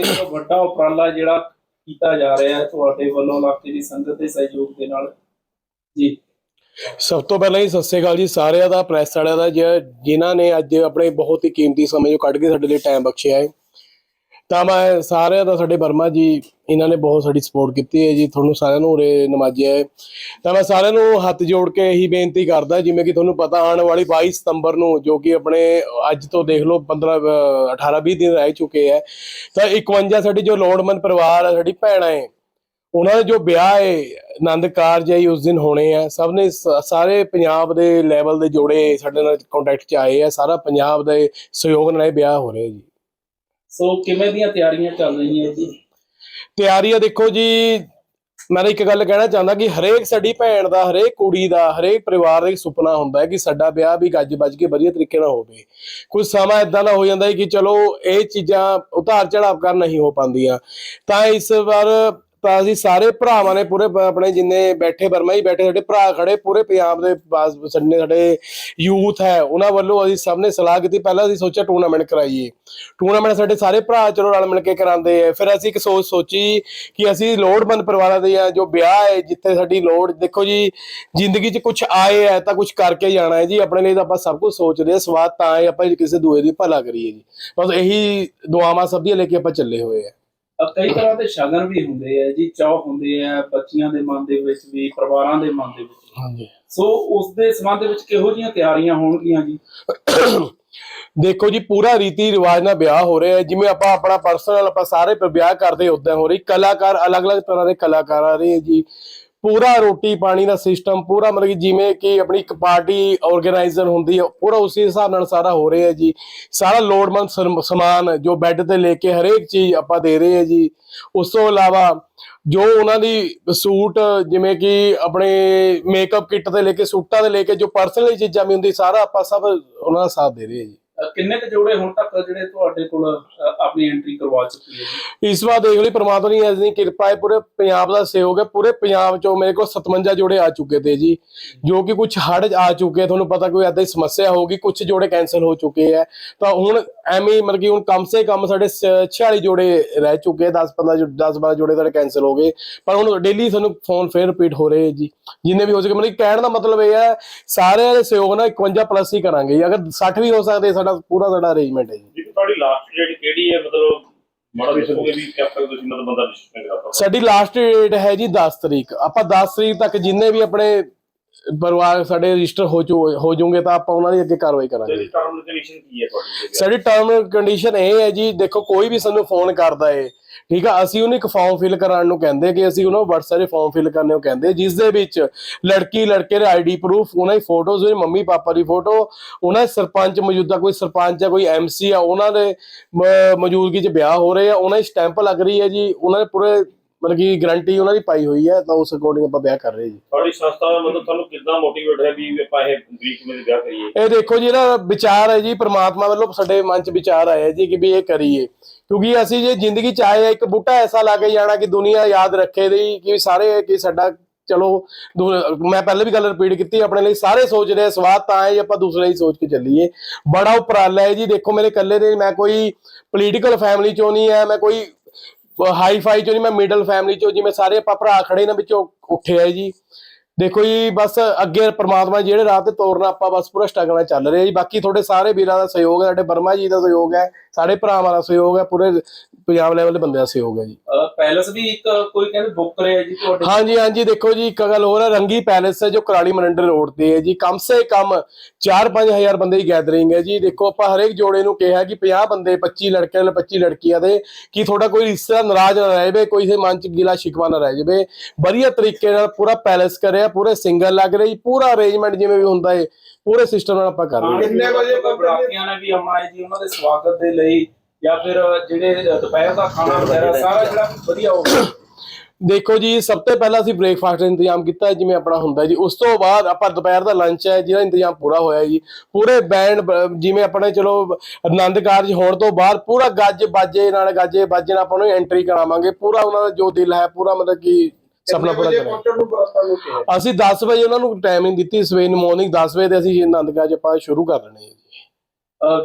ਇੱਕ ਵੱਡਾ ਉਪਰਾਲਾ ਜਿਹੜਾ ਕੀਤਾ ਜਾ ਰਿਹਾ ਹੈ ਤੁਹਾਡੇ ਵੱਲੋਂ ਇਲਾਕੇ ਦੀ ਸੰਗਤ ਦੇ ਸਹਿਯੋਗ ਦੇ ਨਾਲ। ਜੀ। ਸਭ ਤੋਂ ਪਹਿਲਾਂ ਹੀ ਸਤਿ ਸ਼੍ਰੀ ਅਕਾਲ ਜੀ, ਸਾਰਿਆਂ ਦਾ, ਪ੍ਰੈਸ ਵਾਲਿਆਂ ਦਾ, ਜਿ- ਜਿਨ੍ਹਾਂ ਨੇ ਅੱਜ ਆਪਣੇ ਬਹੁਤ ਹੀ ਕੀਮਤੀ ਸਮੇਂ ਜੋ ਕੱਢ ਕੇ ਸਾਡੇ ਲਈ ਟਾਈਮ ਬਖਸ਼ਿਆ ਹੈ। ਤਾਂ ਮੈਂ ਸਾਰਿਆਂ ਦਾ, ਸਾਡੇ ਵਰਮਾ ਜੀ ਇਹਨਾਂ ਨੇ ਬਹੁਤ ਸਾਡੀ ਸਪੋਰਟ ਕੀਤੀ ਹੈ ਜੀ, ਤੁਹਾਨੂੰ ਸਾਰਿਆਂ ਨੂੰ ਉਰੇ ਨਵਾਜਿਆ ਹੈ ਤਾਂ ਮੈਂ ਸਾਰਿਆਂ ਨੂੰ ਹੱਥ ਜੋੜ ਕੇ ਇਹੀ ਬੇਨਤੀ ਕਰਦਾ, ਜਿਵੇਂ ਕਿ ਤੁਹਾਨੂੰ ਪਤਾ ਆਉਣ ਵਾਲੀ 22 ਸਤੰਬਰ ਨੂੰ ਜੋ ਕਿ ਆਪਣੇ ਅੱਜ ਤੋਂ ਦੇਖ ਲਓ 15 18 20 ਦਿਨ ਰਹਿ ਚੁੱਕੇ ਹੈ ਤਾਂ 51 ਸਾਡੀ ਜੋ ਲੋੜਵੰਦ ਪਰਿਵਾਰ ਹੈ ਸਾਡੀ ਭੈਣਾਂ ਹੈ ਉਹਨਾਂ ਦੇ ਜੋ ਵਿਆਹ ਹੈ ਆਨੰਦ ਕਾਰਜ ਹੈ ਉਸ ਦਿਨ ਹੋਣੇ ਆ। ਸਭ ਨੇ ਸਾਰੇ ਪੰਜਾਬ ਦੇ ਲੈਵਲ ਦੇ ਜੋੜੇ ਸਾਡੇ ਨਾਲ ਕੰਟੈਕਟ 'ਚ ਆਏ ਆ, ਸਾਰਾ ਪੰਜਾਬ ਦੇ ਸਹਿਯੋਗ ਨਾਲ ਇਹ ਵਿਆਹ ਹੋ ਰਿਹਾ ਜੀ। ਸੋ ਕਿਵੇਂ ਦੀਆਂ ਤਿਆਰੀਆਂ ਚੱਲ ਰਹੀਆਂ ਜੀ? ਤਿਆਰੀ ਆ, ਦੇਖੋ ਜੀ, ਮੈਂ ਤਾਂ ਇੱਕ ਗੱਲ ਕਹਿਣਾ ਚਾਹੁੰਦਾ ਕਿ ਹਰੇਕ ਸਾਡੀ ਭੈਣ ਦਾ, ਹਰੇਕ ਕੁੜੀ ਦਾ, ਹਰੇਕ ਪਰਿਵਾਰ ਦਾ ਇੱਕ ਸੁਪਨਾ ਹੁੰਦਾ ਹੈ ਕਿ ਸਾਡਾ ਵਿਆਹ ਵੀ ਗੱਜ ਵੱਜ ਕੇ ਵਧੀਆ ਤਰੀਕੇ ਨਾਲ ਹੋਵੇ। ਕੁਝ ਸਮਾਂ ਇਦਾਂ ਦਾ ਹੋ ਜਾਂਦਾ ਹੈ ਕਿ ਚਲੋ, ਇਹ ਚੀਜ਼ਾਂ ਉਤਾਰ ਚੜਾਵ ਕਰ ਨਹੀਂ ਹੋ ਪਾਉਂਦੀਆਂ। ਤਾਂ ਇਸ ਵਾਰ ਤਾਂ ਅਸੀਂ ਸਾਰੇ ਭਰਾਵਾਂ ਨੇ ਪੂਰੇ ਆਪਣੇ ਜਿੰਨੇ ਬੈਠੇ ਬਰਮਾ ਹੀ ਬੈਠੇ, ਸਾਡੇ ਭਰਾ ਖੜੇ ਪੂਰੇ ਪੰਜਾਬ ਦੇ ਸਾਡੇ ਸਾਡੇ ਯੂਥ ਹੈ, ਉਹਨਾਂ ਵੱਲੋਂ ਅਸੀਂ ਸਭ ਨੇ ਸਲਾਹ ਕੀਤੀ, ਪਹਿਲਾਂ ਅਸੀਂ ਸੋਚਿਆ ਟੂਰਨਾਮੈਂਟ ਕਰਾਈਏ। ਟੂਰਨਾਮੈਂਟ ਸਾਡੇ ਸਾਰੇ ਭਰਾ ਚਲੋ ਰਲ ਮਿਲ ਕੇ ਕਰਾਉਂਦੇ ਆ। ਫਿਰ ਅਸੀਂ ਇੱਕ ਸੋਚ ਸੋਚੀ ਕਿ ਅਸੀਂ ਲੋੜਵੰਦ ਪਰਿਵਾਰਾਂ ਦੇ ਆ ਜੋ ਵਿਆਹ ਹੈ, ਜਿੱਥੇ ਸਾਡੀ ਲੋੜ, ਦੇਖੋ ਜੀ, ਜ਼ਿੰਦਗੀ 'ਚ ਕੁਝ ਆਏ ਹੈ ਤਾਂ ਕੁਝ ਕਰਕੇ ਜਾਣਾ ਹੈ ਜੀ। ਆਪਣੇ ਲਈ ਤਾਂ ਆਪਾਂ ਸਭ ਕੁਝ ਸੋਚਦੇ ਆ ਸਵਾਦ ਤਾਂ ਹੈ, ਆਪਾਂ ਕਿਸੇ ਦੂਏ ਦੀ ਭਲਾ ਕਰੀਏ ਜੀ। ਬਸ ਇਹੀ ਦੁਆਵਾਂ ਸਭ ਦੀਆਂ ਲੈ ਕੇ ਆਪਾਂ ਚੱਲੇ ਹੋਏ ਆ ਕਈ ਤਰ੍ਹਾਂ ਦੇ ਸ਼ਗਨ ਵੀ ਹੁੰਦੇ ਆ ਜੀ ਚਾਹ ਹੁੰਦੇ ਆ ਬੱਚੀਆਂ ਦੇ ਮਨ ਦੇ ਵਿੱਚ ਵੀ ਪਰਿਵਾਰਾਂ ਦੇ ਮਨ ਦੇ ਵਿੱਚ। ਹਾਂਜੀ। ਸੋ ਉਸ ਦੇ ਸੰਬੰਧ ਵਿੱਚ ਕਿਹੋ ਜੀਆਂ ਤਿਆਰੀਆਂ ਹੋਣਗੀਆਂ ਜੀ? ਦੇਖੋ ਜੀ ਪੂਰਾ ਰੀਤੀ ਰਿਵਾਜ ਨਾਲ ਵਿਆਹ ਹੋ ਰਿਹਾ ਹੈ। ਜਿਵੇਂ ਆਪਾਂ ਆਪਣਾ ਪਰਸਨਲ ਆਪਾਂ ਸਾਰੇ ਵਿਆਹ ਕਰਦੇ ਉਦਾਂ ਹੋ ਰਹੀ। ਕਲਾਕਾਰ ਅਲੱਗ-ਅਲੱਗ ਤਰ੍ਹਾਂ ਦੇ ਕਲਾਕਾਰ ਆ ਰਹੇ ਜੀ। ਪੂਰਾ ਰੋਟੀ ਪਾਣੀ ਦਾ ਸਿਸਟਮ ਪੂਰਾ ਮਤਲਬ ਕਿ ਜਿਵੇਂ ਕਿ ਆਪਣੀ ਇੱਕ ਪਾਰਟੀ ਆਰਗੇਨਾਈਜ਼ਰ ਹੁੰਦੀ ਹੈ ਪੂਰਾ ਉਸੇ ਹਿਸਾਬ ਨਾਲ ਸਾਰਾ ਹੋ ਰਿਹਾ ਹੈ ਜੀ। ਸਾਰਾ ਲੋੜਵੰਦ ਸਮਾਨ ਜੋ ਬੈੱਡ ਤੇ ਲੈ ਕੇ ਹਰੇਕ ਚੀਜ਼ ਆਪਾਂ ਦੇ ਰਹੇ ਹਾਂ ਜੀ। ਉਸ ਤੋਂ ਇਲਾਵਾ ਜੋ ਉਹਨਾਂ ਦੀ ਸੂਟ, ਜਿਵੇਂ ਕਿ ਆਪਣੇ ਮੇਕਅਪ ਕਿੱਟ ਤੋਂ ਲੈ ਕੇ, ਸੂਟਾਂ ਤੋਂ ਲੈ ਕੇ ਜੋ ਪਰਸਨਲ ਚੀਜ਼ਾਂ ਵੀ ਹੁੰਦੀ, ਸਾਰਾ ਆਪਾਂ ਸਭ ਉਹਨਾਂ ਦਾ ਸਾਥ ਦੇ ਰਹੇ ਹਾਂ ਜੀ। ਕਿੰਨੇ ਕੁ ਜੋੜੇ ਹੁਣ ਤੱਕ ਜਿਹੜੇ ਤੁਹਾਡੇ ਕੋਲ ਆਪਣੀ ਐਂਟਰੀ ਕਰਵਾ ਚੁੱਕੀ ਹੈ ਇਸ ਵਾਰ ਦੇਖ ਲਈ ਪ੍ਰਮਾਤਮਾ ਦੀ ਐਸੀ ਕਿਰਪਾ ਹੈ, ਪੂਰੇ ਪੰਜਾਬ ਦਾ ਸਹਿਯੋਗ ਹੈ, ਪੂਰੇ ਪੰਜਾਬ ਚੋਂ ਮੇਰੇ ਕੋਲ 57 ਜੋੜੇ ਆ ਚੁੱਕੇ ਤੇ ਜੀ, ਜੋ ਕਿ ਕੁਝ ਹੜ ਆ ਚੁੱਕੇ, ਤੁਹਾਨੂੰ ਪਤਾ ਕੋਈ ਐਦਾਂ ਦੀ ਸਮੱਸਿਆ ਹੋਗੀ ਕੁਝ ਜੋੜੇ ਕੈਨਸਲ ਹੋ ਚੁੱਕੇ ਹੈ ਤਾਂ ਹੁਣ ਐਵੇਂ ਮਤਲਬ ਕਿ ਹੁਣ ਕਮ ਸੇ ਕਮ ਸਾਡੇ 46 ਜੋੜੇ ਰਹਿ ਚੁੱਕੇ 10 15 10 12 ਜੋੜੇ ਸਾਡੇ ਕੈਨਸਲ ਹੋ ਗਏ। ਪਰ ਹੁਣ ਡੇਲੀ ਸਾਨੂੰ ਫੋਨ ਫੇਰ ਰਿਪੀਟ ਹੋ ਰਹੇ ਜੀ, ਜਿੰਨੇ ਵੀ ਹੋ ਸਕੇ, ਮਤਲਬ ਕਹਿਣ ਦਾ ਮਤਲਬ ਇਹ ਹੈ ਸਾਰੇ ਦੇ ਸਹਿਯੋਗ ਨਾਲ 51 ਪਲੱਸ ਹੀ ਕਰਾਂਗੇ ਜੀ। ਅਗਰ 60 ਵੀ ਹੋ ਸਕਦੇ, ਸਾਡਾ ਪੂਰਾ ਸਾਡਾ ਅਰੇਂਜਮੈਂਟ ਹੈ ਜੀ। ਜੀ ਤੁਹਾਡੀ ਲਾਸਟ ਡੇਟ ਕਿਹੜੀ ਹੈ? ਮਤਲਬ ਮਾੜਾ ਵੀ ਸਕੋਗੇ ਵੀ ਕਿਆ ਤੱਕ ਤੁਸੀਂ ਮਤਲਬ ਬੰਦਾ ਰਜਿਸਟਰ ਕਰਾ ਸਕਦਾ ਸਾਡੀ ਲਾਸਟ ਡੇਟ ਹੈ ਜੀ 10 ਤਰੀਕ। ਆਪਾਂ 10 ਤਰੀਕ ਤੱਕ ਜਿੰਨੇ ਵੀ ਆਪਣੇ ਪਰਿਵਾਰ ਸਾਡੇ ਰਜਿਸਟਰ ਹੋ ਚੁ ਹੋ ਜਾਓਗੇ ਤਾਂ ਆਪਾਂ ਉਹਨਾਂ ਦੀ ਅੱਗੇ ਕਾਰਵਾਈ ਕਰਾਂਗੇ। ਤੇ ਟਰਮ ਕੰਡੀਸ਼ਨ ਕੀ ਹੈ ਤੁਹਾਡੀ? ਸਾਡੀ ਟਰਮ ਕੰਡੀਸ਼ਨ ਇਹ ਹੈ ਜੀ ਦੇਖੋ ਕੋਈ ਵੀ ਸਾਨੂੰ ਫੋਨ ਕਰਦਾ ਏ ਠੀਕ ਆ ਅਸੀਂ ਉਹਨੂੰ ਇੱਕ ਫਾਰਮ ਫਿਲ ਕਰਾਉਣ ਨੂੰ ਕਹਿੰਦੇ ਕਿ ਅਸੀਂ ਉਹਨਾਂ ਨੂੰ WhatsApp 'ਤੇ ਫਾਰਮ ਫਿਲ ਕਰਨੇ ਨੂੰ ਕਹਿੰਦੇ ਜਿਸ ਦੇ ਵਿੱਚ ਲੜਕੀ ਲੜਕੇ ਦੇ ਆਈਡੀ ਪ੍ਰੂਫ ਉਹਨਾਂ ਦੀ ਫੋਟੋਜ਼ ਉਹਦੀ ਮੰਮੀ ਪਾਪਾ ਦੀ ਫੋਟੋ ਉਹਨਾਂ ਦੇ ਸਰਪੰਚ ਮੌਜੂਦਾ ਕੋਈ ਸਰਪੰਚ ਆ ਕੋਈ ਐਮਸੀ ਆ ਉਹਨਾਂ ਦੇ ਮੌਜੂਦਗੀ 'ਚ ਵਿਆਹ ਹੋ ਰਹੇ ਆ ਉਹਨਾਂ ਦੀ ਸਟੈਂਪ ਲੱਗ ਰਹੀ ਹੈ ਜੀ ਉਹਨਾਂ ਦੇ ਪੂਰੇ ਮਤਲਬ ਕਿ ਗਰੰਟੀ ਉਹਨਾਂ ਦੀ ਪਾਈ ਹੋਈ ਹੈ ਤਾਂ ਉਸ ਅਕੋਰਡਿੰਗ ਆਪਾਂ ਵਿਆਹ ਕਰ ਰਹੇ ਜੀ। ਤੁਹਾਡੀ ਸੰਸਥਾ ਦਾ ਮਤਲਬ ਤੁਹਾਨੂੰ ਕਿੱਦਾਂ ਮੋਟੀਵੇਟ ਹੈ ਵੀ ਆਪਾਂ ਇਹ ਗ੍ਰੀਕ ਮੇ ਵਿਆਹ ਕਰੀਏ? ਇਹ ਦੇਖੋ ਜੀ ਇਹਦਾ ਵਿਚਾਰ ਹੈ ਜੀ ਪ੍ਰਮਾਤਮਾ ਵੱਲੋਂ ਸਾਡੇ ਮਨ 'ਚ ਵਿਚਾਰ ਆਇਆ ਜੀ ਕਿ ਵੀ ਇਹ ਕਰੀਏ। ਕਿਉਂਕਿ ਅਸੀਂ ਜੇ ਜ਼ਿੰਦਗੀ 'ਚ ਆਏ ਆ, ਇੱਕ ਬੂਟਾ ਐਸਾ ਲਾ ਕੇ ਜਾਣਾ ਕਿ ਦੁਨੀਆ ਯਾਦ ਰੱਖੇ ਦੀ ਕਿ ਸਾਰੇ ਕਿ ਸਾਡਾ ਚਲੋ ਮੈਂ ਪਹਿਲੇ ਵੀ ਗੱਲ ਰਿਪੀਟ ਕੀਤੀ ਆਪਣੇ ਲਈ ਸਾਰੇ ਸੋਚ ਰਹੇ ਆ, ਸਵਾਦ ਤਾਂ ਹੈ ਜੀ ਆਪਾਂ ਦੂਸਰੇ ਲਈ ਸੋਚ ਕੇ ਚੱਲੀਏ। ਬੜਾ ਉਪਰਾਲਾ ਹੈ ਜੀ ਦੇਖੋ ਮੇਰੇ ਇਕੱਲੇ ਦੇ ਮੈਂ ਕੋਈ ਪੋਲੀਟੀਕਲ ਫੈਮਿਲੀ ਚੋਂ ਨਹੀਂ ਹੈ ਮੈਂ ਕੋਈ ਹਾਈ ਫਾਈ ਚੋਂ ਨਹੀਂ ਮੈਂ ਮਿਡਲ ਫੈਮਿਲੀ ਚੋਂ ਜਿਵੇਂ ਸਾਰੇ ਆਪਾਂ ਭਰਾ ਖੜੇ ਨੇ ਵਿੱਚੋਂ ਉੱਠੇ ਆ ਜੀ। ਦੇਖੋ ਜੀ, ਬਸ ਅੱਗੇ ਪ੍ਰਮਾਤਮਾ ਜਿਹੜੇ ਰਾਹ ਤੇ ਤੋਰਨਾ, ਆਪਾਂ ਬਸ ਪੂਰਾ ਸਟਰਗਲ ਨਾਲ ਚੱਲ ਰਹੇ ਜੀ। ਬਾਕੀ ਤੁਹਾਡੇ ਸਾਰੇ ਵੀਰਾਂ ਦਾ ਸਹਿਯੋਗ ਹੈ, ਸਾਡੇ ਬਰਮਾ ਜੀ ਦਾ ਸਹਿਯੋਗ ਹੈ, ਸਾਡੇ ਭਰਾਵਾਂ ਦਾ ਸਹਿਯੋਗ ਹੈ, ਪੂਰੇ ਪੰਜਾਬ ਲੈਵਲ ਦੇ ਬੰਦਿਆਂ ਸਹਿਯੋਗ ਹੈ ਜੀ। ਅ, ਪੈਲਸ ਵੀ ਇੱਕ ਕੋਈ ਕਹਿੰਦੇ ਬੁੱਕ ਕਰਿਆ ਜੀ ਤੁਹਾਡੇ ਹਾਂਜੀ ਹਾਂਜੀ ਦੇਖੋ ਜੀ ਇੱਕ ਗੱਲ ਹੋਰ ਹੈ ਰੰਗੀ ਪੈਲੇਸ ਹੈ ਜੋ ਕਰਾਲੀ ਮਨੰਡਰ ਰੋਡ ਤੇ ਹੈ ਜੀ। ਕਮ ਸੇ ਕਮ 4-5000 ਬੰਦੇ ਦੀ ਗੈਦਰਿੰਗ ਹੈ ਜੀ। ਦੇਖੋ ਆਪਾਂ ਹਰੇਕ ਜੋੜੇ ਨੂੰ ਕਿਹਾ ਕਿ 50 ਬੰਦੇ 25 ਲੜਕਿਆਂ ਨਾਲ 25 ਲੜਕੀਆਂ ਦੇ ਕਿ ਤੁਹਾਡਾ ਕੋਈ ਰਿਸ਼ਤਾ ਨਾਰਾਜ਼ ਨਾ ਰਹਿ ਜਾਵੇ ਕੋਈ ਦੇ ਮਨ ਚ ਗਿਲਾ ਸ਼ਿਕਵਾ ਨਾ ਰਹਿ ਜਾਵੇ। ਵਧੀਆ ਤਰੀਕੇ ਨਾਲ ਪੂਰਾ ਪੈਲੇਸ ਕਰਿਆ ਪੂਰੇ ਸਿੰਗਲ ਲੱਗ ਰਹੀ ਪੂਰਾ ਅਰੇਂਜਮੈਂਟ ਜਿਵੇਂ ਵੀ ਹੁੰਦਾ ਹੈ ਪੂਰੇ ਸਿਸਟਮ ਨਾਲ ਆਪਾਂ ਕਰ ਰਹੇ ਹਾਂ। ਕਿੰਨੇ ਵਜੇ ਬਰਾਤੀਆਂ ਨੇ ਵੀ ਹੈ ਜੀ ਉਹਨਾਂ ਦੇ ਸਵਾਗਤ ਦੇ ਲਈ ਜਾਂ ਫਿਰ ਜਿਹੜੇ ਦੁਪਹਿਰ ਦਾ ਖਾਣਾ ਵਗੈਰਾ ਸਾਰਾ ਜਿਹੜਾ ਵਧੀਆ ਹੋਵੇ ਦੇਖੋ ਜੀ ਸਭ ਤੋਂ ਪਹਿਲਾਂ ਅਸੀਂ ਬ੍ਰੇਕਫਾਸਟ ਦਾ ਇੰਤਜ਼ਾਮ ਕੀਤਾ ਜਿਵੇਂ ਆਪਣਾ ਹੁੰਦਾ ਜੀ। ਉਸ ਤੋਂ ਬਾਅਦ ਆਪਾਂ ਦੁਪਹਿਰ ਦਾ ਲੰਚ ਹੈ ਜਿਹਦਾ ਇੰਤਜ਼ਾਮ ਪੂਰਾ ਹੋਇਆ ਜੀ। ਪੂਰੇ ਬੈਂਡ ਜਿਵੇਂ ਆਪਣੇ ਚਲੋ ਆਨੰਦ ਕਾਰਜ ਹੋਣ ਤੋਂ ਬਾਅਦ ਪੂਰਾ ਗੱਜ ਬਾਜੇ ਨਾਲ ਗਾਜੇ ਬਾਜੇ ਨਾਲ ਆਪਾਂ ਨੂੰ ਐਂਟਰੀ ਕਰਾਵਾਂਗੇ। ਪੂਰਾ ਉਹਨਾਂ ਦਾ ਜੋ ਦਿਲ ਹੈ ਪੂਰਾ ਮਤਲਬ ਕਿ ਸਪਨਾ ਪੂਰਾ ਕਰਾਂਗੇ। ਅਸੀਂ 10 ਵਜੇ ਉਹਨਾਂ ਨੂੰ ਟਾਈਮਿੰਗ ਦਿੱਤੀ ਸਵੇਰ ਨੂੰ ਮਾਰਨਿੰਗ 10 ਵਜੇ ਤੇ ਅਸੀਂ ਆਨੰਦ ਕਾਰਜ ਆਪਾਂ ਸ਼ੁਰੂ ਕਰ ਲੈਣੇ ਅਹ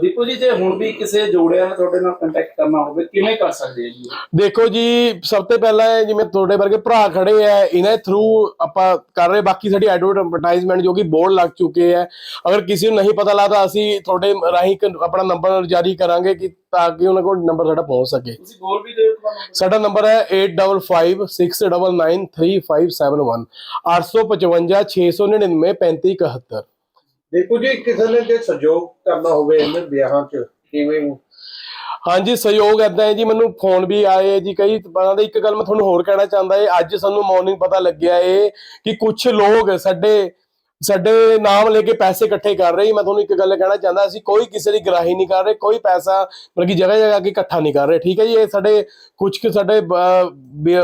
ਦੀਪੂ ਜੀ ਜੇ ਹੁਣ ਵੀ ਕਿਸੇ ਜੋੜਿਆਂ ਨੇ ਤੁਹਾਡੇ ਨਾਲ ਕੰਟੈਕਟ ਕਰਨਾ ਹੋਵੇ ਕਿਵੇਂ ਕਰ ਸਕਦੇ ਆ ਜੀ? ਦੇਖੋ ਜੀ ਸਭ ਤੋਂ ਪਹਿਲਾਂ ਜਿਵੇਂ ਤੁਹਾਡੇ ਵਰਗੇ ਭਰਾ ਖੜੇ ਆ ਇਹਨਾਂ ਥਰੂ ਆਪਾਂ ਕਰ ਰਹੇ ਬਾਕੀ ਸਾਡੀ ਐਡਵਰਟਾਈਜ਼ਮੈਂਟ ਜੋ ਕਿ ਬੋਰਡ ਲੱਗ ਚੁੱਕੇ ਆ। ਅਗਰ ਕਿਸੇ ਨੂੰ ਨਹੀਂ ਪਤਾ ਲੱਗਦਾ ਅਸੀਂ ਤੁਹਾਡੇ ਰਾਹੀਂ ਆਪਣਾ ਨੰਬਰ ਜਾਰੀ ਕਰਾਂਗੇ ਕਿ ਤਾਂ ਕਿ ਉਹਨਾਂ ਕੋਲ ਨੰਬਰ ਸਾਡਾ ਪਹੁੰਚ ਸਕੇ। ਤੁਸੀਂ ਬੋਲ ਵੀ ਦਿਓ ਸਾਡਾ ਨੰਬਰ ਹੈ 8556993571 855 699 3571 ਦੇਖੋ ਜੀ, ਕਿਸੇ ਨੇ ਜੇ ਸਹਿਯੋਗ ਕਰਨਾ ਹੋਵੇ ਇਹਨਾਂ ਵਿਆਹਾਂ 'ਚ, ਕਿਵੇਂ ਹਾਂਜੀ, ਸਹਿਯੋਗ ਏਦਾਂ ਹੈ ਜੀ, ਮੈਨੂੰ ਫੋਨ ਵੀ ਆਏ ਜੀ, ਕਈ ਤਰ੍ਹਾਂ ਦੇ ਇੱਕ ਗੱਲ ਮੈਂ ਤੁਹਾਨੂੰ ਹੋਰ ਕਹਿਣਾ ਚਾਹੁੰਦਾ ਹੈ ਅੱਜ ਸਾਨੂੰ ਮਾਰਨਿੰਗ ਪਤਾ ਲੱਗਿਆ ਏ ਕਿ ਕੁਝ ਲੋਕ ਸਾਡੇ ਸਾਡੇ ਨਾਮ ਲੈ ਕੇ ਪੈਸੇ ਇਕੱਠੇ ਕਰ ਰਹੇ ਮੈਂ ਤੁਹਾਨੂੰ ਇੱਕ ਗੱਲ ਕਹਿਣਾ ਚਾਹੁੰਦਾ, ਅਸੀਂ ਕੋਈ ਕਿਸੇ ਦੀ ਗਰਾਹੀ ਨਹੀਂ ਕਰ ਰਹੇ, ਕੋਈ ਪੈਸਾ ਮਤਲਬ ਕਿ ਜਗ੍ਹਾ ਜਗ੍ਹਾ ਕੇ ਇਕੱਠਾ ਨਹੀਂ ਕਰ ਰਹੇ। ਠੀਕ ਹੈ ਜੀ, ਇਹ ਸਾਡੇ ਕੁਝ ਕੁ ਸਾਡੇ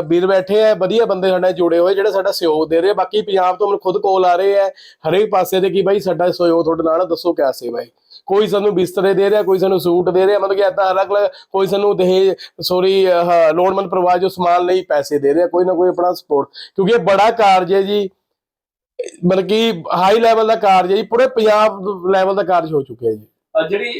ਵੀਰ ਬੈਠੇ ਆ, ਵਧੀਆ ਬੰਦੇ ਸਾਡੇ ਨਾਲ ਜੁੜੇ ਹੋਏ, ਜਿਹੜੇ ਸਾਡਾ ਸਹਿਯੋਗ ਦੇ ਰਹੇ ਬਾਕੀ ਪੰਜਾਬ ਤੋਂ ਮੈਨੂੰ ਖੁਦ ਕੋਲ ਆ ਰਹੇ ਆ, ਹਰੇਕ ਪਾਸੇ ਦੇ ਕਿ ਬਾਈ ਸਾਡਾ ਸਹਿਯੋਗ ਤੁਹਾਡੇ ਨਾਲ ਦੱਸੋ ਕਿਆ ਸੇਵਾ ਹੈ। ਕੋਈ ਸਾਨੂੰ ਬਿਸਤਰੇ ਦੇ ਰਿਹਾ, ਕੋਈ ਸਾਨੂੰ ਸੂਟ ਦੇ ਰਿਹਾ, ਮਤਲਬ ਕਿ ਏਦਾਂ ਅਲੱਗ ਅਲੱਗ ਕੋਈ ਸਾਨੂੰ ਦਹੇਜ ਸੋਰੀ ਲੋੜਮੰਦ ਪਰਿਵਾਰ ਜੋ ਸਮਾਨ ਲਈ ਪੈਸੇ ਦੇ ਰਿਹਾ, ਕੋਈ ਨਾ ਕੋਈ ਆਪਣਾ ਸਪੋਰਟ ਕਿਉਂਕਿ ਇਹ ਬੜਾ ਕਾਰਜ ਹੈ ਜੀ। ਮਤਲਬ ਕਿ ਹਾਈ ਲੈਵਲ ਦਾ ਕਾਰਜ ਹੈ ਜੀ, ਪੂਰੇ ਪੰਜਾਬ ਲੈਵਲ ਦਾ ਕਾਰਜ ਹੋ ਚੁੱਕਿਆ ਜੀ। ਜਿਹੜੀ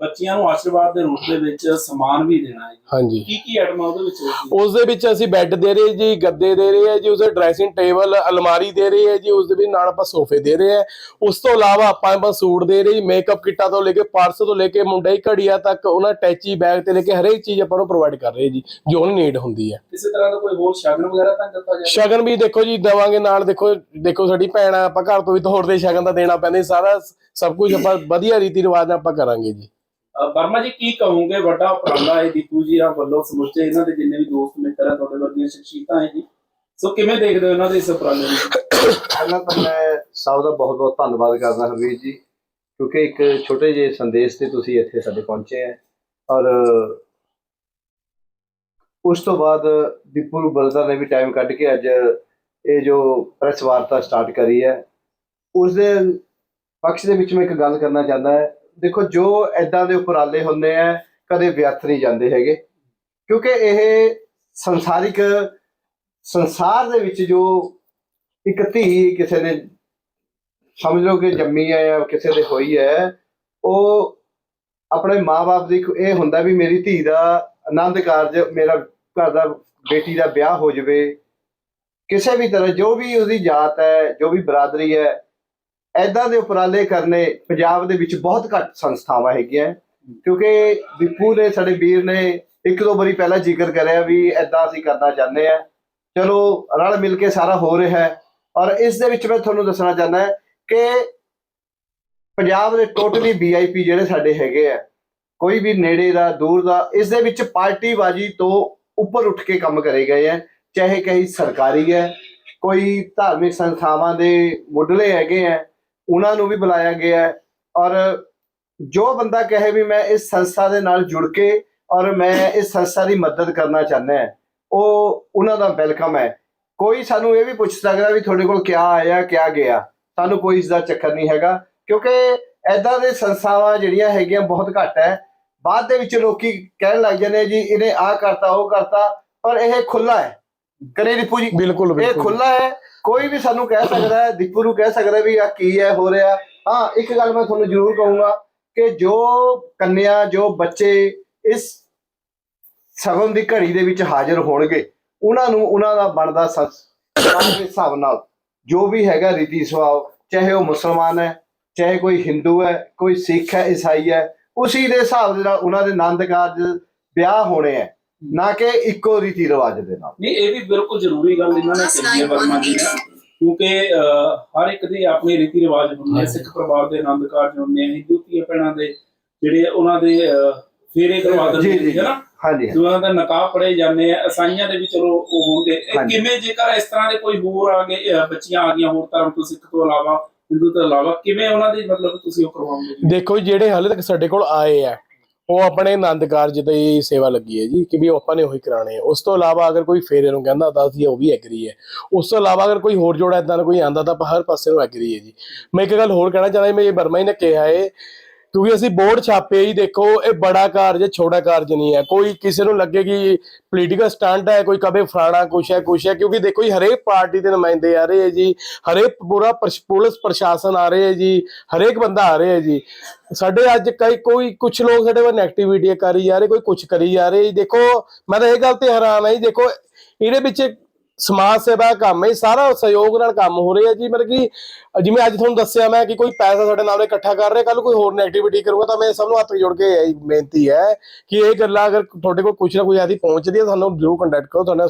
ਬੱਚੀਆਂ ਨੂੰ ਆਸ਼ੀਰਵਾਦ ਦੇ ਰੂਪ ਦੇ ਵਿੱਚ ਸਮਾਨ ਵੀ ਦੇਣਾ ਹੈ। ਹਾਂਜੀ। ਕੀ ਕੀ ਆਈਟਮਾਂ ਉਹਦੇ ਵਿੱਚ ਉਸ ਦੇ ਵਿੱਚ ਅਸੀਂ ਬੈੱਡ ਦੇ ਰਹੇ ਜੀ ਗੱਦੇ ਦੇ ਰਹੇ ਹਾਂ ਜੀ ਉਸਦੇ ਡਰੈਸਿੰਗ ਟੇਬਲ ਅਲਮਾਰੀ ਦੇ ਰਹੇ ਹਾਂ ਜੀ ਉਸ ਦੇ ਵੀ ਨਾਲ ਆਪਾਂ ਸੋਫੇ ਦੇ ਰਹੇ ਹਾਂ। ਉਸ ਤੋਂ ਇਲਾਵਾ ਆਪਾਂ ਆਪਾਂ ਸੂਟ ਦੇ ਰਹੇ ਜੀ ਮੇਕਅਪ ਕਿੱਟਾਂ ਤੋਂ ਲੈ ਕੇ ਪਰਸ ਤੋਂ ਲੈ ਕੇ ਮੁੰਡੇ ਦੀ ਘੜੀਆਂ ਤੱਕ ਉਹਨਾਂ ਟੈਚੀ ਬੈਗ ਤੇ ਲੈ ਕੇ ਹਰੇਕ ਚੀਜ਼ ਆਪਾਂ ਨੂੰ ਪ੍ਰੋਵਾਈਡ ਕਰ ਰਹੇ ਜੀ ਜੋ ਉਹਨੂੰ ਨੀਡ ਹੁੰਦੀ ਹੈ। ਕਿਸੇ ਤਰ੍ਹਾਂ ਦਾ ਕੋਈ ਹੋਰ ਸ਼ਗਨ ਵਗੈਰਾ ਤਾਂ ਦਿੱਤਾ ਜਾਏ ਸ਼ਗਨ ਵੀ ਦੇਖੋ ਜੀ ਦਵਾਂਗੇ ਨਾਲ ਦੇਖੋ ਦੇਖੋ ਸਾਡੀ ਭੈਣ ਆ ਆਪਾਂ ਘਰ ਤੋਂ ਵੀ ਤੋੜਦੇ ਸ਼ਗਨ ਦਾ ਦੇਣਾ ਪੈਂਦਾ ਸਾਰਾ ਸਭ ਕੁਝ ਆਪਾਂ ਵਧੀਆ ਰੀਤੀ ਰਿਵਾਜ ਨਾਲ ਆਪਾਂ ਕਰਾਂਗੇ ਜੀ। ਵਰਮਾ ਜੀ ਕੀ ਕਹੋਗੇ ਵੱਡਾ ਉਪਰਾਲਾ ਹੈ ਦੀਪੂ ਜੀ ਆ ਵੱਲੋਂ ਸਮੁੱਚੇ ਇਹਨਾਂ ਦੇ ਜਿੰਨੇ ਵੀ ਦੋਸਤ ਮਿੱਤਰ ਆ ਤੁਹਾਡੇ ਵਰਗੀਆਂ ਸ਼ਖਸੀਅਤਾਂ ਹੈ ਜੀ। ਸੋ ਕਿਵੇਂ ਦੇਖਦੇ ਹੋ ਇਹਨਾਂ ਦੇ ਇਸ ਉਪਰਾਲੇ ਨੂੰ? ਪਹਿਲਾਂ ਤਾਂ ਮੈਂ ਸਭ ਦਾ ਬਹੁਤ ਬਹੁਤ ਧੰਨਵਾਦ ਕਰਦਾ ਹਰਵੀਰ ਜੀ ਕਿਉਂਕਿ ਇੱਕ ਛੋਟੇ ਜਿਹੇ ਸੰਦੇਸ਼ ਤੇ ਤੁਸੀਂ ਇੱਥੇ ਸਾਡੇ ਪਹੁੰਚੇ ਹੈ ਔਰ ਉਸ ਤੋਂ ਬਾਅਦ ਦੀਪੂ ਬਰਦਰ ਨੇ ਵੀ ਟਾਈਮ ਕੱਢ ਕੇ ਅੱਜ ਇਹ ਜੋ ਪ੍ਰੈਸ ਵਾਰਤਾ ਸਟਾਰਟ ਕਰੀ ਹੈ ਉਸ ਦੇ ਪੱਖ ਦੇ ਵਿੱਚ ਮੈਂ ਇੱਕ ਗੱਲ ਕਰਨਾ ਚਾਹੁੰਦਾ ਹੈ। ਦੇਖੋ, ਜੋ ਐਦਾਂ ਦੇ ਉਪਰਾਲੇ ਹੁੰਦੇ ਆ, ਕਦੇ ਵਿਅਰਥ ਨਹੀਂ ਜਾਂਦੇ ਹੈਗੇ। ਕਿਉਂਕਿ ਇਹ ਸੰਸਾਰਿਕ, ਸੰਸਾਰ ਦੇ ਵਿੱਚ ਜੋ ਇੱਕ ਧੀ ਕਿਸੇ ਨੇ ਸਮਝ ਲਓ ਕਿ ਜੰਮੀ ਹੈ ਜਾਂ ਕਿਸੇ ਦੇ ਹੋਈ ਹੈ, ਉਹ ਆਪਣੇ ਮਾਪੇ ਦੀ ਇਹ ਹੁੰਦਾ ਵੀ ਮੇਰੀ ਧੀ ਦਾ ਆਨੰਦ ਕਾਰਜ, ਮੇਰਾ ਘਰ ਦਾ ਬੇਟੀ ਦਾ ਵਿਆਹ ਹੋ ਜਾਵੇ। ਕਿਸੇ ਵੀ ਤਰ੍ਹਾਂ ਜੋ ਵੀ ਉਹਦੀ ਜਾਤ ਹੈ, ਜੋ ਵੀ ਬਰਾਦਰੀ ਹੈ ਐਦਾਂ ਦੇ ਉਪਰਾਲੇ ਕਰਨੇ ਪੰਜਾਬ ਦੇ ਵਿੱਚ ਬਹੁਤ ਘੱਟ ਸੰਸਥਾਵਾਂ ਹੈਗੀਆਂ ਕਿਉਂਕਿ ਵਿਪੂ ਨੇ, ਸਾਡੇ ਵੀਰ ਨੇ ਇੱਕ ਦੋ ਵਾਰੀ ਪਹਿਲਾਂ ਜ਼ਿਕਰ ਕਰਿਆ ਵੀ ਐਦਾਂ ਅਸੀਂ ਕਰਨਾ ਚਾਹੁੰਦੇ ਆ ਚਲੋ, ਰਲ ਮਿਲ ਕੇ ਸਾਰਾ ਹੋ ਰਿਹਾ ਹੈ। ਔਰ ਇਸ ਦੇ ਵਿੱਚ ਮੈਂ ਤੁਹਾਨੂੰ ਦੱਸਣਾ ਚਾਹੁੰਦਾ ਕਿ ਪੰਜਾਬ ਦੇ ਟੋਟਲੀ ਵੀਆਈਪੀ ਜਿਹੜੇ ਸਾਡੇ ਹੈਗੇ ਆ, ਕੋਈ ਵੀ ਨੇੜੇ ਦਾ, ਦੂਰ ਦਾ, ਇਸ ਦੇ ਵਿੱਚ ਪਾਰਟੀਬਾਜ਼ੀ ਤੋਂ ਉੱਪਰ ਉੱਠ ਕੇ ਕੰਮ ਕਰੇ ਗਏ ਆ, ਚਾਹੇ ਕਹੀ ਸਰਕਾਰੀ ਹੈ, ਕੋਈ ਧਾਰਮਿਕ ਸੰਸਥਾਵਾਂ ਦੇ ਮੁੱਢਲੇ ਹੈਗੇ ਆ ਉਹਨਾਂ ਨੂੰ ਵੀ ਬੁਲਾਇਆ ਗਿਆ ਹੈ ਔਰ ਜੋ ਬੰਦਾ ਕਹੇ ਵੀ ਮੈਂ ਇਸ ਸੰਸਥਾ ਦੇ ਨਾਲ ਜੁੜ ਕੇ ਔਰ ਮੈਂ ਇਸ ਸੰਸਥਾ ਦੀ ਮਦਦ ਕਰਨਾ ਚਾਹੁੰਦਾ ਹਾਂ, ਉਹ ਉਹਨਾਂ ਦਾ ਵੈਲਕਮ ਹੈ। ਕੋਈ ਸਾਨੂੰ ਇਹ ਵੀ ਪੁੱਛ ਸਕਦਾ ਵੀ ਤੁਹਾਡੇ ਕੋਲ ਕਿਆ ਆਇਆ, ਕਿਆ ਗਿਆ? ਸਾਨੂੰ ਕੋਈ ਇਸ ਦਾ ਚੱਕਰ ਨਹੀਂ ਹੈਗਾ, ਕਿਉਂਕਿ ਐਦਾਂ ਦੇ ਸੰਸਥਾਵਾਂ ਜਿਹੜੀਆਂ ਹੈਗੀਆਂ ਬਹੁਤ ਘੱਟ ਹੈ। ਬਾਅਦ ਦੇ ਵਿੱਚ ਲੋਕੀ ਕਹਿਣ ਲੱਗ ਜਾਂਦੇ ਜੀ, ਇਹਨੇ ਆਹ ਕਰਤਾ, ਉਹ ਕਰਤਾ, ਪਰ ਇਹ ਖੁੱਲਾ ਹੈ। ਕਰੇ ਰਿਪੂ ਜੀ। ਬਿਲਕੁਲ ਇਹ ਬਿਲਕੁਲ। ਖੁੱਲਾ ਹੈ। ਕੋਈ ਵੀ ਸਾਨੂੰ ਕਹਿ ਸਕਦਾ ਹੈ ਦੀਪੂ ਨੂੰ ਕਹਿ ਸਕਦਾ ਵੀ ਆ ਕੀ ਹੈ ਹੋ ਰਿਹਾ। ਹਾਂ ਇੱਕ ਗੱਲ ਮੈਂ ਤੁਹਾਨੂੰ ਜ਼ਰੂਰ ਕਹੂੰਗਾ ਕਿ ਜੋ ਕੰਨਿਆ ਜੋ ਬੱਚੇ ਇਸ ਸਗਨ ਦੀ ਘੜੀ ਦੇ ਵਿੱਚ ਹਾਜ਼ਰ ਹੋਣਗੇ ਉਹਨਾਂ ਨੂੰ ਉਹਨਾਂ ਦਾ ਬਣਦਾ ਦੇ ਹਿਸਾਬ ਨਾਲ। ਜੋ ਵੀ ਹੈਗਾ ਰੀਤੀ ਸਵਾਬ ਚਾਹੇ ਉਹ ਮੁਸਲਮਾਨ ਹੈ ਚਾਹੇ ਕੋਈ ਹਿੰਦੂ ਹੈ ਕੋਈ ਸਿੱਖ ਹੈ ਈਸਾਈ ਹੈ ਉਸੇ ਦੇ ਹਿਸਾਬ ਦੇ ਨਾਲ ਉਹਨਾਂ ਦੇ ਆਨੰਦ ਕਾਰਜ ਵਿਆਹ ਹੋਣੇ ਹੈ। ਨਾ ਕਿ ਇੱਕੋ ਰੀਤੀ ਰਿਵਾਜ ਦੇ ਨਾਲ। ਨਹੀਂ ਇਹ ਵੀ ਬਿਲਕੁਲ ਜ਼ਰੂਰੀ ਗੱਲ ਇਹਨਾਂ ਨੇ ਕਹੀ ਹੈ ਵਰਮਾ ਜੀ ਨੇ ਕਿਉਂਕਿ ਹਰ ਇੱਕ ਦੀ ਆਪਣੀ ਰੀਤੀ ਰਿਵਾਜ ਹੁੰਦੇ ਆ ਸਿੱਖ ਪਰਿਵਾਰ ਦੇ ਆਨੰਦ ਕਾਰਜ ਹੁੰਦੇ ਆ ਹਿੰਦੂ ਧੀਆਂ ਭੈਣਾਂ ਦੇ ਜਿਹੜੇ ਉਹਨਾਂ ਦੇ ਫੇਰੇ ਕਰਵਾ ਦਿੰਦੇ ਹੈ ਨਾ। ਹਾਂਜੀ ਜੋ ਉਹਨਾਂ ਦਾ ਨਕਾਬ ਪੜੇ ਜਾਂਦੇ ਆ ਅਸਾਈਆਂ ਦੇ ਵੀ ਚਲੋ ਉਹ ਹੋਣਗੇ। ਕਿਵੇਂ ਜੇਕਰ ਇਸ ਤਰ੍ਹਾਂ ਦੇ ਕੋਈ ਹੋਰ ਆ ਗਏ ਬੱਚੀਆਂ ਆ ਗਈਆਂ ਹੋਰ ਧਰਮ ਤੋਂ ਸਿੱਖ ਤੋਂ ਇਲਾਵਾ ਹਿੰਦੂ ਤੋਂ ਇਲਾਵਾ ਕਿਵੇਂ ਉਹਨਾਂ ਦੀ ਮਤਲਬ ਤੁਸੀਂ ਉਹ ਕਰਵਾਉਂਗੇ? ਦੇਖੋ ਜਿਹੜੇ ਹਾਲੇ ਤੱਕ ਸਾਡੇ ਕੋਲ ਆਏ ਆ ਉਹ ਆਪਣੇ ਆਨੰਦ ਕਾਰਜ ਦੀ ਸੇਵਾ ਲੱਗੀ ਹੈ ਜੀ, ਕਿ ਵੀ ਉਹ ਆਪਾਂ ਨੇ ਉਹੀ ਕਰਾਣੇ ਹੈ ਉਸ ਤੋਂ ਇਲਾਵਾ ਅਗਰ ਕੋਈ ਫੇਰੇ ਨੂੰ ਕਹਿੰਦਾ ਤਾਂ ਅਸੀਂ ਉਹ ਵੀ ਐਗਰੀ ਹੈ। ਉਸ ਤੋਂ ਇਲਾਵਾ ਅਗਰ ਕੋਈ ਹੋਰ ਜੋੜਾ ਇਦਾਂ ਦਾ ਕੋਈ ਆਂਦਾ ਤਾਂ ਆਪਾਂ ਹਰ ਪਾਸੇ ਨੂੰ ਐਗਰੀ ਹੈ ਜੀ। ਮੈਂ ਇੱਕ ਗੱਲ ਹੋਰ ਕਹਿਣਾ ਚਾਹੁੰਦਾ ਮੈਂ ਇਹ ਬਰਮਾ ਹੀ ਨੇ ਕਿਹਾ ਹੈ ਕਿਉਂਕਿ ਅਸੀਂ ਬੋਰਡ ਛਾਪੇ ਹੀ ਦੇਖੋ, ਇਹ ਬੜਾ ਕਾਰਜ ਹੈ, ਛੋਟਾ ਕਾਰਜ ਨਹੀਂ ਹੈ। ਕੋਈ ਕਿਸੇ ਨੂੰ ਲੱਗੇ ਕਿ ਪੋਲੀਟੀਕਲ ਸਟੰਟ ਹੈ, ਕੋਈ ਕਵੇ ਫਲਾਣਾ ਕੁਛ ਹੈ ਕੁਛ ਹੈ, ਕਿਉਂਕਿ ਦੇਖੋ ਜੀ, ਹਰੇਕ ਪਾਰਟੀ ਦੇ ਨੁਮਾਇੰਦੇ ਆ ਰਹੇ ਹੈ ਜੀ, ਹਰੇਕ ਪੂਰਾ ਪੁਲਿਸ ਪ੍ਰਸ਼ਾਸਨ ਆ ਰਹੇ ਹੈ ਜੀ, ਹਰੇਕ ਬੰਦਾ ਆ ਰਿਹਾ ਹੈ ਜੀ। ਸਾਡੇ ਅੱਜ ਕਈ, ਕੋਈ ਕੁਝ ਲੋਕ ਸਾਡੇ ਵੱਲ ਨੈਗੇਟਿਵਿਟੀ ਕਰੀ ਜਾ ਰਹੇ, ਕੋਈ ਕੁਝ ਕਰੀ ਜਾ ਰਹੇ ਜੀ। ਦੇਖੋ, ਮੈਂ ਤਾਂ ਇਹ ਗੱਲ ਤੇ ਹੈਰਾਨ ਹਾਂ ਜੀ, ਦੇਖੋ, ਇਹਦੇ ਵਿੱਚ ਸਮਾਜ ਸੇਵਾ ਕੰਮ ਹੈ, ਇਹ ਸਾਰਾ ਸਹਿਯੋਗ ਨਾਲ ਕੰਮ ਹੋ ਰਿਹਾ ਜੀ। ਮਤਲਬ ਕਿ ਜਿਵੇਂ ਅੱਜ ਤੁਹਾਨੂੰ ਦੱਸਿਆ ਮੈਂ ਕਿ ਕੋਈ ਪੈਸਾ ਸਾਡੇ ਨਾਲ ਇਕੱਠਾ ਕਰ ਰਿਹਾ ਕੱਲ ਕੋਈ ਹੋਰ ਨੈਗੇਟਿਵਿਟੀ ਕਰੂਗਾ ਤਾਂ ਮੈਂ ਸਭ ਨੂੰ ਹੱਥ ਜੋੜ ਕੇ ਇਹ ਬੇਨਤੀ ਹੈ ਕਿ ਇਹ ਗੱਲਾਂ ਅਗਰ ਤੁਹਾਡੇ ਕੋਲ ਕੁਝ ਨਾ ਕੁਝ ਆਦੀ ਪਹੁੰਚਦੀ ਹੈ ਸਾਨੂੰ ਜਰੂਰ ਕੰਟੈਕਟ ਕਰੋ, ਤੁਹਾਡਾ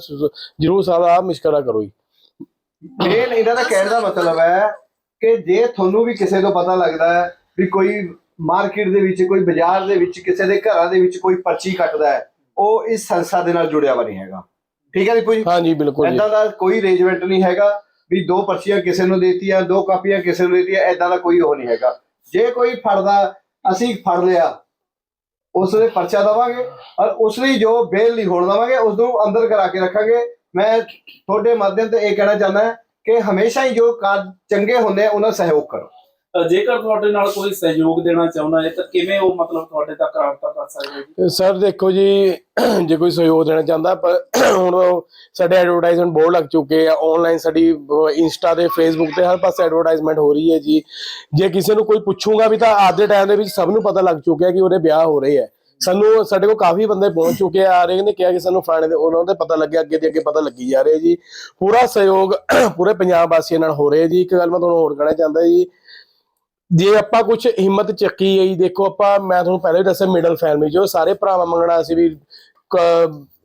ਜਰੂਰ ਸਾਰਾ ਮਿਸ਼ਕਰਾ ਕਰੋ ਜੀ। ਮੇਨ ਇਹਨਾਂ ਦਾ ਕਹਿਣ ਦਾ ਮਤਲਬ ਹੈ ਕਿ ਜੇ ਤੁਹਾਨੂੰ ਵੀ ਕਿਸੇ ਤੋਂ ਪਤਾ ਲੱਗਦਾ ਹੈ ਵੀ ਕੋਈ ਮਾਰਕੀਟ ਦੇ ਵਿੱਚ, ਕੋਈ ਬਾਜ਼ਾਰ ਦੇ ਵਿੱਚ, ਕਿਸੇ ਦੇ ਘਰਾਂ ਦੇ ਵਿੱਚ ਕੋਈ ਪਰਚੀ ਕੱਟਦਾ ਹੈ, ਉਹ ਇਸ ਸੰਸਥਾ ਦੇ ਨਾਲ ਜੁੜਿਆ ਵਾ ਨਹੀਂ ਹੈਗਾ। ਠੀਕ ਹੈ ਦੀਪੂ ਜੀ ਹਾਂਜੀ ਬਿਲਕੁਲ ਜੀ। ਐਦਾਂ ਦਾ ਕੋਈ ਅਰੇਂਜਮੈਂਟ ਨਹੀਂ ਹੈਗਾ ਵੀ ਦੋ ਪਰਚੀਆਂ ਕਿਸੇ ਨੂੰ ਦੇਤੀਆਂ ਦੋ ਕਾਪੀਆਂ ਕਿਸੇ ਨੂੰ ਦੇਤੀਆਂ ਐਦਾਂ ਦਾ ਕੋਈ ਉਹ ਨਹੀਂ ਹੈਗਾ। ਜੇ ਕੋਈ ਫੜਦਾ ਅਸੀਂ ਫੜ ਲਿਆ ਉਸ ਦੇ ਪਰਚਾ ਦਵਾਂਗੇ ਔਰ ਉਸ ਲਈ ਜੋ ਬੇਲ ਨਹੀਂ ਹੋਣ ਦਵਾਂਗੇ ਉਸ ਨੂੰ ਅੰਦਰ ਕਰਾ ਕੇ ਰੱਖਾਂਗੇ। ਮੈਂ ਤੁਹਾਡੇ ਮਾਧਿਅਮ ਤੇ ਇਹ ਕਹਿਣਾ ਚਾਹੁੰਦਾ ਕਿ ਹਮੇਸ਼ਾ ਹੀ ਜੋ ਕਾਰਜ ਚੰਗੇ ਹੁੰਦੇ ਆ ਉਹਨਾਂ ਸਹਿਯੋਗ ਕਰੋ। ਜੇਕਰ ਤੁਹਾਡੇ ਨਾਲ ਕੋਈ ਸਹਿਯੋਗ ਦੇਣਾ ਚਾਹੁੰਦਾ ਹੈ, ਤਾਂ ਕਿਵੇਂ ਉਹ ਮਤਲਬ ਤੁਹਾਡੇ ਤੱਕ ਰਾਬਤਾ ਕਰ ਸਕਦਾ ਹੈ ਸਰ ਦੇਖੋ ਜੀ, ਜੇ ਕੋਈ ਸਹਿਯੋਗ ਦੇਣਾ ਚਾਹੁੰਦਾ, ਪਰ ਹੁਣ ਸਾਡੇ ਐਡਵਰਟਾਈਜ਼ਮੈਂਟ ਬੋਰਡ ਲੱਗ ਚੁੱਕੇ ਆ। ਆਨਲਾਈਨ ਸਾਡੀ ਇੰਸਟਾ ਤੇ ਫੇਸਬੁੱਕ ਤੇ ਹਰ ਪਾਸੇ ਐਡਵਰਟਾਈਜ਼ਮੈਂਟ ਹੋ ਰਹੀ ਹੈ ਜੀ। ਜੇ ਕਿਸੇ ਨੂੰ ਕੋਈ ਪੁੱਛੂਗਾ ਵੀ ਤਾਂ ਅੱਜ ਦੇ ਟਾਈਮ ਦੇ ਵਿੱਚ ਸਭ ਨੂੰ ਪਤਾ ਲੱਗ ਚੁੱਕਿਆ ਕਿ ਉਹਦੇ ਵਿਆਹ ਹੋ ਰਹੇ ਆ। ਸਾਨੂੰ ਸਾਡੇ ਕੋਲ ਕਾਫੀ ਬੰਦੇ ਪਹੁੰਚ ਚੁੱਕੇ ਆ ਰਹੇ ਨੇ ਕਿਹਾ ਕਿ ਸਾਨੂੰ ਫਲਾਣੇ ਦੇ, ਉਹਨਾਂ ਦੇ ਪਤਾ ਲੱਗਿਆ, ਅੱਗੇ ਦੇ ਅੱਗੇ ਪਤਾ ਲੱਗੀ ਜਾ ਰਿਹਾ ਜੀ। ਪੂਰਾ ਸਹਿਯੋਗ, ਪੂਰੇ ਪੰਜਾਬ ਵਾਸੀਆਂ ਨਾਲ ਹੋ ਰਿਹਾ ਜੀ। ਇੱਕ ਗੱਲ ਮੈਂ ਤੁਹਾਨੂੰ ਹੋਰ ਕਹਿਣਾ ਚਾਹੁੰਦਾ ਜੀ ਜੇ ਆਪਾਂ ਕੁਝ ਹਿੰਮਤ ਚੱਕੀ ਹੈ ਜੀ ਦੇਖੋ ਆਪਾਂ ਮੈਂ ਤੁਹਾਨੂੰ ਪਹਿਲਾਂ ਹੀ ਦੱਸਿਆ ਮਿਡਲ ਫੈਮਿਲੀ ਜੋ ਸਾਰੇ ਭਰਾਵਾਂ ਮੰਗਣਾ ਸੀ ਵੀ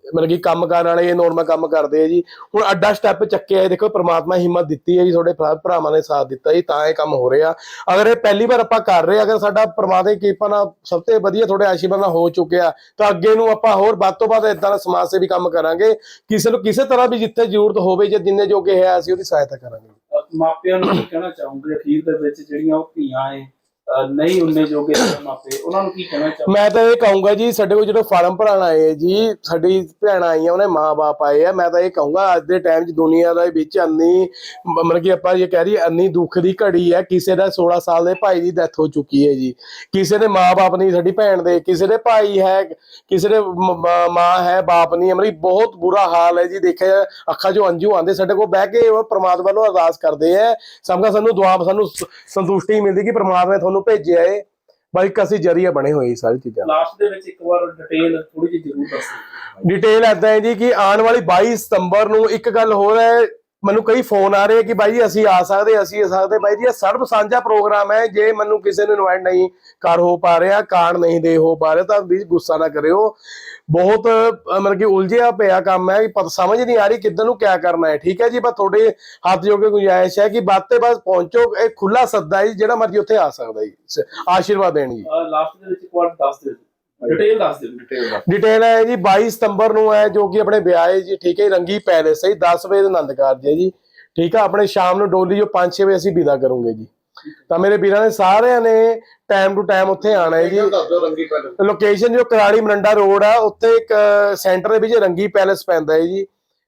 ਮਤਲਬ ਕਿ ਕੰਮ ਕਰਨ ਵਾਲੇ ਨੋਰਮਲ ਕੰਮ ਕਰਦੇ ਆ ਜੀ। ਹੁਣ ਅੱਡਾ ਸਟੈਪ ਚੱਕਿਆ ਹੈ ਦੇਖੋ ਪ੍ਰਮਾਤਮਾ ਹਿੰਮਤ ਦਿੱਤੀ ਹੈ ਜੀ ਤੁਹਾਡੇ ਭਰਾਵਾਂ ਨੇ ਸਾਥ ਦਿੱਤਾ ਜੀ ਤਾਂ ਇਹ ਕੰਮ ਹੋ ਰਿਹਾ। ਅਗਰ ਇਹ ਪਹਿਲੀ ਵਾਰ ਆਪਾਂ ਕਰ ਰਹੇ ਹਾਂ, ਅਗਰ ਸਾਡਾ ਪ੍ਰਮਾਤਮਾ ਦੀ ਕਿਰਪਾ ਨਾਲ ਸਭ ਤੋਂ ਵਧੀਆ ਤੁਹਾਡੇ ਆਸ਼ੀਰਵਾਦ ਨਾਲ ਹੋ ਚੁੱਕਿਆ ਤਾਂ ਅੱਗੇ ਨੂੰ ਆਪਾਂ ਹੋਰ ਵੱਧ ਤੋਂ ਵੱਧ ਇਦਾਂ ਦਾ ਸਮਾਜ ਸੇਵੀ ਕੰਮ ਕਰਾਂਗੇ। ਕਿਸੇ ਨੂੰ ਕਿਸੇ ਤਰ੍ਹਾਂ ਵੀ ਜਿੱਥੇ ਜ਼ਰੂਰਤ ਹੋਵੇ ਜਾਂ ਜਿੰਨੇ ਜੋਗੇ ਹੈ ਅਸੀਂ ਉਹਦੀ ਸਹਾਇਤਾ ਕਰਾਂਗੇ। ਮਾਪਿਆਂ ਨੂੰ ਕੀ ਕਹਿਣਾ ਚਾਹੋਗੇ ਅਖੀਰ ਦੇ ਵਿੱਚ ਜਿਹੜੀਆਂ ਉਹ ਧੀਆਂ ਏ ਨਹੀਂ ਉਹਨੇ ਜੋਗੇ ਮਾਪੇ, ਉਹਨਾਂ ਨੂੰ ਕੀ ਕਹਿਣਾ ਚਾਹੋਗੇ ਮੈਂ ਤਾਂ ਇਹ ਕਹੂੰਗਾ ਜੀ, ਸਾਡੇ ਕੋਲ ਜਦੋਂ ਫਾਰਮ ਭਰਾਣ ਆਏ ਆ ਜੀ, ਸਾਡੀ ਭੈਣਾਂ ਆਈਆਂ, ਉਹਨੇ ਮਾਂ-ਬਾਪ ਆਏ ਆ, ਮੈਂ ਤਾਂ ਇਹ ਕਹੂੰਗਾ, ਅੱਜ ਦੇ ਟਾਈਮ 'ਚ ਦੁਨੀਆ ਦੇ ਵਿੱਚ ਅੰਨੀ ਮਤਲਬ ਕਿ ਆਪਾਂ ਇਹ ਕਹਿ ਰਹੀ ਅੰਨੀ ਦੁੱਖ ਦੀ ਘੜੀ ਹੈ ਕਿਸੇ ਦਾ 16 ਸਾਲ ਦੇ ਭਾਈ ਦੀ ਡੈਥ ਹੋ ਚੁੱਕੀ ਹੈ ਜੀ ਕਿਸੇ ਦੇ ਮਾਂ-ਬਾਪ ਨਹੀਂ, ਸਾਡੀ ਭੈਣ ਦੇ, ਕਿਸੇ ਦੇ ਭਾਈ ਹੈ, ਕਿਸੇ ਦੇ ਮਾਂ ਹੈ, ਬਾਪ ਨਹੀਂ ਹੈ। ਮਤਲਬ ਬਹੁਤ ਬੁਰਾ ਹਾਲ ਹੈ ਜੀ, ਦੇਖਿਆ ਅੱਖਾਂ 'ਚੋਂ ਅੰਜੂ ਆਉਂਦੇ, ਸਾਡੇ ਕੋਲ ਬਹਿ ਕੇ ਉਹ ਪ੍ਰਮਾਤਮਾ ਨੂੰ ਅਰਦਾਸ ਕਰਦੇ ਆ ਸਮਝਾ ਸਾਨੂੰ ਦੁਆ, ਸਾਨੂੰ ਸੰਤੁਸ਼ਟੀ ਮਿਲਦੀ ਕਿ ਪ੍ਰਮਾਤਮਾ ਨੇ ਤੁਹਾਨੂੰ ਭੇਜਿਆ ਏ ਬਾਈ ਅਸੀਂ ਜਰੀਆ ਬਣੇ ਹੋਏ ਇਹ ਸਾਰੀ ਚੀਜ਼ਾਂ। ਲਾਸਟ ਦੇ ਵਿੱਚ ਇੱਕ ਵਾਰ ਡਿਟੇਲ ਥੋੜੀ ਜਿਹੀ ਜ਼ਰੂਰ ਦੱਸੋ ਡਿਟੇਲ ਏਦਾਂ ਹੈ ਜੀ ਕਿ ਆਉਣ ਵਾਲੀ 22 ਸਤੰਬਰ ਨੂੰ ਇੱਕ ਗੱਲ ਹੋਰ ਹੈ ਮੈਨੂੰ ਕਈ ਫੋਨ ਆ ਰਹੇ ਕਿ ਬਾਈ ਜੀ ਅਸੀਂ ਆ ਸਕਦੇ ਅਸੀਂ ਆ ਸਕਦੇ। ਬਾਈ ਜੀ ਇਹ ਸਰਬ ਸਾਂਝਾ ਪ੍ਰੋਗਰਾਮ ਹੈ ਜੇ ਮੈਨੂੰ ਕਿਸੇ ਨੂੰ ਇਨਵਾਈਟ ਨਹੀਂ ਕਰ ਹੋ ਪਾ ਰਿਹਾ ਕਾਰਡ ਨਹੀਂ ਦੇ ਹੋ ਪਾ ਰਿਹਾ ਤਾਂ ਵੀ ਗੁੱਸਾ ਨਾ ਕਰਿਓ। ਬਹੁਤ ਮਤਲਬ ਕਿ ਉਲਝਿਆ ਪਿਆ ਕੰਮ ਹੈ ਪਤਾ ਸਮਝ ਨਹੀਂ ਆ ਰਹੀ ਕਿੱਧਰ ਨੂੰ ਕਿਆ ਕਰਨਾ ਹੈ। ਠੀਕ ਹੈ ਜੀ ਬਸ ਤੁਹਾਡੇ ਹੱਥ ਜੋਗੇ ਗੁੰਜਾਇਸ਼ ਹੈ ਕਿ ਵੱਧ ਤੇ ਵੱਧ ਪਹੁੰਚੋ ਇਹ ਖੁੱਲਾ ਸੱਦਾ ਹੈ ਜੀ, ਜਿਹੜਾ ਮਰਜ਼ੀ ਉੱਥੇ ਆ ਸਕਦਾ ਜੀ। ਆਸ਼ੀਰਵਾਦ ਦੇਣ ਜੀ। ਲਾਸਟ ਦੇ ਵਿੱਚ ਇੱਕ ਵਾਰ ਦੱਸ ਦਿਓ ਡਿਟੇਲ ਦੱਸ ਦਿਓ ਡਿਟੇਲ ਹੈ ਜੀ 22 ਸਤੰਬਰ ਨੂੰ ਹੈ ਜੋ ਕਿ ਆਪਣੇ ਵਿਆਹ ਹੈ ਜੀ ਠੀਕ ਹੈ ਰੰਗੀ ਪੈਲੇਸ ਹੈ ਜੀ, 10 ਵਜੇ ਦਾ ਆਨੰਦ ਕਾਰਜ ਹੈ ਜੀ। ਠੀਕ ਹੈ ਆਪਣੇ ਸ਼ਾਮ ਨੂੰ ਡੋਲੀ ਜੋ 5-6 ਵਜੇ ਅਸੀਂ ਵਿਦਾ ਕਰੂੰਗੇ ਜੀ। ਤਾਂ ਮੇਰੇ ਵੀਰਾਂ ਨੇ ਸਾਰਿਆਂ ਨੇ ਟਾਈਮ ਟੂ ਟਾਈਮ ਉੱਥੇ ਆਣਾ ਹੈ ਜੀ। ਰੰਗੀ ਪੈਲਸ। ਲੋਕੇਸ਼ਨ ਜੋ ਕਰਾਲੀ ਮਰੰਡਾ ਰੋਡ ਆ ਉੱਥੇ ਇੱਕ ਸੈਂਟਰ ਦੇ ਵਿੱਚ ਰੰਗੀ ਪੈਲੇਸ ਪੈਂਦਾ ਹੈ ਜੀ।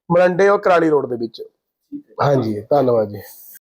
ਮਰੰਡੇ ਔਰ ਕਰਾਲੀ ਰੋਡ ਦੇ ਵਿੱਚ। ਹਾਂਜੀ ਧੰਨਵਾਦ ਜੀ।